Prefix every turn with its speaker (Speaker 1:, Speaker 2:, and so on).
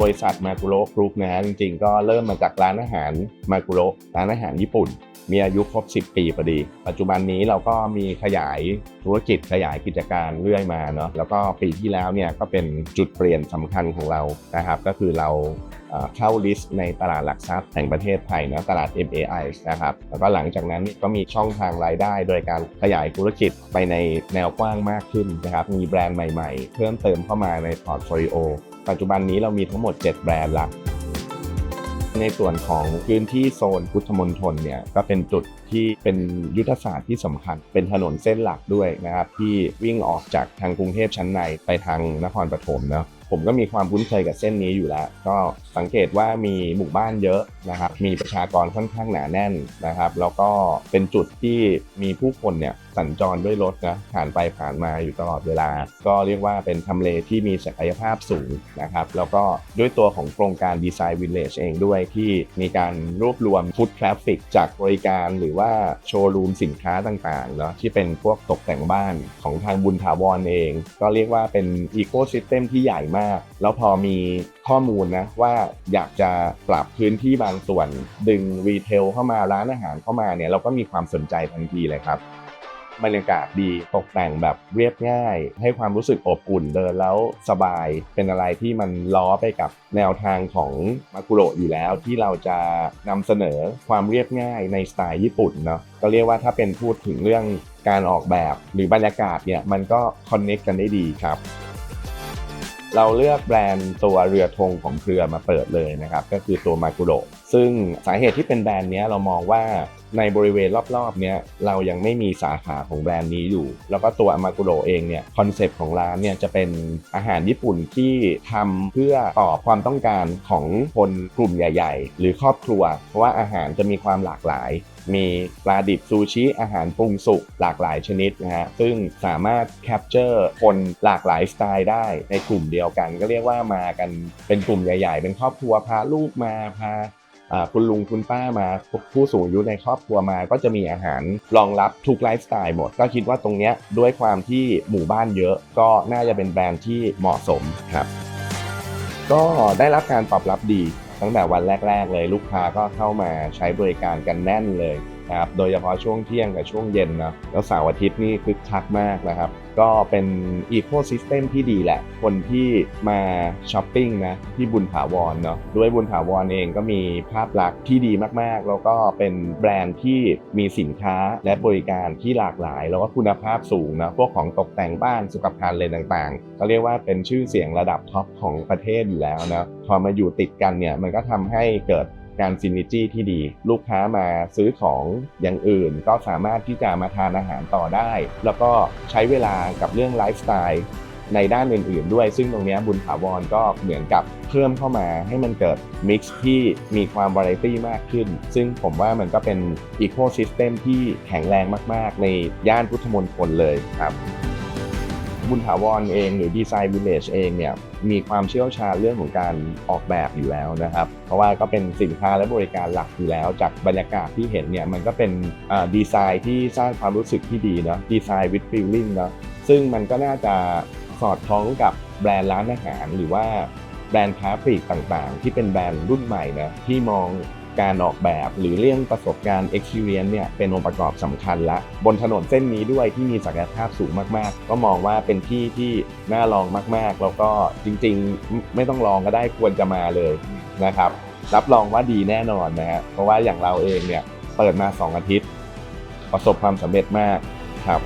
Speaker 1: บริษัทมากุโรกรุ๊ปนะฮะจริงๆ ก็เริ่มมาจากร้านอาหารมากุโรร้านอาหารญี่ปุ่น มีอายุครบ 10 ปีพอดี ปัจจุบันนี้เราก็มีขยายธุรกิจขยายกิจการเรื่อยมาเนาะแล้วก็ปีที่แล้วเนี่ยก็เป็นจุดเปลี่ยนสำคัญของเรานะครับก็คือเราเข้าลิสต์ในตลาดหลักทรัพย์แห่งประเทศไทยนะตลาด MAI นะครับแล้วก็หลังจากนั้นก็มีช่องทางรายได้ โดยการขยายธุรกิจไปในแนวกว้างมากขึ้นนะครับมีแบรนด์ใหม่ๆ เพิ่มเติมเข้ามาในพอร์ตโฟลิโอปัจจุบันนี้เรามีทั้งหมด 7 แบรนด์หละ ในส่วนของพื้นที่โซนพุทธมณฑลเนี่ยก็เป็นจุดที่เป็นยุทธศาสตร์ที่สำคัญ เป็นถนนเส้นหลักด้วยนะครับที่วิ่งออกจากทางกรุงเทพชั้นในไปทางนครปฐมเนาะผมก็มีความคุ้นเคยกับเส้นนี้อยู่แล้ว ก็สังเกตว่ามีหมู่บ้านเยอะนะครับ มีประชากรค่อนข้างหนาแน่นนะครับ แล้วก็เป็นจุดที่มีผู้คนเนี่ยสัญจรด้วยรถนะผ่านไปผ่านมาอยู่ตลอดเวลา ก็เรียกว่าเป็นทำเลที่มีศักยภาพสูงนะครับ แล้วก็ด้วยตัวของโครงการดีไซน์วิลเลจเองด้วยที่มีการรวบรวมฟุตทราฟฟิกจากบริการหรือว่าโชว์รูมสินค้าต่างๆเนาะที่เป็นพวกตกแต่งบ้านของทางบุญถาวรเอง ก็เรียกว่าเป็นอีโค y ิสเต็มที่ใหญ่มาก แล้วพอมีข้อมูลนะว่าอยากจะปรับพื้นที่บางส่วน ดึงรีเทลเข้ามาร้านอาหารเข้ามาเนี่ยเราก็มีความสนใจทันทีเลยครับบรรยากาศดีตกแต่งแบบเรียบง่าย ให้ความรู้สึกอบอุ่นเดินแล้วสบายเป็นอะไรที่มันล้อไปกับแนวทางของมากุโระอยู่แล้วที่เราจะนำเสนอความเรียบง่ายในสไตล์ญี่ปุ่นเนาะก็เรียกว่าถ้าเป็นพูดถึงเรื่องการออกแบบหรือบรรยากาศเนี่ยมันก็คอนเน็กกันได้ดีครับ เราเลือกแบรนด์ตัวเรือธงของเครือมาเปิดเลยนะครับ ก็คือตัวมากุโระ ซึ่งสาเหตุที่เป็นแบรนด์เนี้ยเรามองว่าในบริเวณรอบๆเนี้ยเรายังไม่มีสาขาของแบรนด์นี้อยู่ แล้วก็ตัวมากุโระเองเนี่ยคอนเซปต์ของร้านเนี่ยจะเป็นอาหารญี่ปุ่นที่ทำเพื่อตอบความต้องการของคนกลุ่มใหญ่ ๆ หรือครอบครัว เพราะว่าอาหารจะมีความหลากหลาย มีปลาดิบซูชิอาหารปรุงสุกหลากหลายชนิดนะฮะซึ่งสามารถแคปเจอร์คนหลากหลายสไตล์ได้ในกลุ่มเดียวกัน ก็เรียกว่ามากันเป็นกลุ่มใหญ่ ๆ เป็นครอบครัวพาลูกมาพา คุณลุงคุณป้ามาผู้สูงอายุในครอบครัวมา ก็จะมีอาหารรองรับทุกไลฟ์สไตล์หมด ก็คิดว่าตรงนี้ด้วยความที่หมู่บ้านเยอะ ก็น่าจะเป็นแบรนด์ที่เหมาะสมครับ ก็ได้รับการตอบรับดีตั้งแต่วันแรก ๆ เลยลูกค้าก็เข้ามาใช้บริการกันแน่นเลย นะครับโดยเฉพาะช่วงเที่ยงกับช่วงเย็นนะแล้วเสาร์อาทิตย์นี่คึกคักมากนะครับ ก็เป็นอีโค y ิสเต็มที่ดีแหละ คนที่มาช้อปปิ้งนะที่บุญถาวรเนาะด้วยบุญถาวรเองก็มีภาพลักษณ์ที่ดีมากๆ แล้วก็เป็นแบรนด์ที่มีสินค้าและบริการที่หลากหลาย แล้วก็คุณภาพสูงนะพวกของตกแต่งบ้านสุขภัณฑ์เลยต่างๆ ก็เรียกว่าเป็นชื่อเสียงระดับท็อปของประเทศอยู่แล้วนะพอมาอยู่ติดกันเนี่ยมันก็ทำให้เกิด การซินิจี้ที่ดี ลูกค้ามาซื้อของอย่างอื่น ก็สามารถที่จะมาทานอาหารต่อได้ แล้วก็ใช้เวลากับเรื่องไลฟ์สไตล์ในด้านอื่นๆ ด้วย ซึ่งตรงนี้บุญถาวรก็เหมือนกับเพิ่มเข้ามาให้มันเกิดมิกซ์ที่มีความวาไรตี้มากขึ้น ซึ่งผมว่ามันก็เป็นอีโค y ิสเต็มที่แข็งแรงมากๆ ในย่านพุทธมณฑลเลยครับ บุญถาวรเองหรือดีไซน์วิลเลจเองเนี่ยมีความเชี่ยวชาญเรื่องของการออกแบบอยู่แล้วนะครับ เพราะว่าก็เป็นสินค้าและบริการหลักอยู่แล้ว จากบรรยากาศที่เห็นเนี่ยมันก็เป็นดีไซน์ที่สร้างความรู้สึกที่ดีเนาะดีไซน์วิดฟิลลิ่งเนาะซึ่งมันก็น่าจะสอดคล้องกับแบรนด์ร้านอาหารหรือว่าแบรนด์ค้าปลีกต่างๆ ที่เป็นแบรนด์รุ่นใหม่นะที่มอง การออกแบบ หรือเรื่องประสบการณ์ experience เนี่ยเป็นองค์ประกอบสำคัญละบนถนนเส้นนี้ด้วยที่มีศักยภาพสูงมากๆ ก็มองว่าเป็นที่ที่น่าลองมากๆ แล้วก็จริงๆไม่ต้องลองก็ได้ควรจะมาเลยนะครับ รับรองว่าดีแน่นอนนะฮะเพราะว่าอย่างเราเองเนี่ยเปิดมา 2 อาทิตย์ ประสบความสำเร็จมากครับ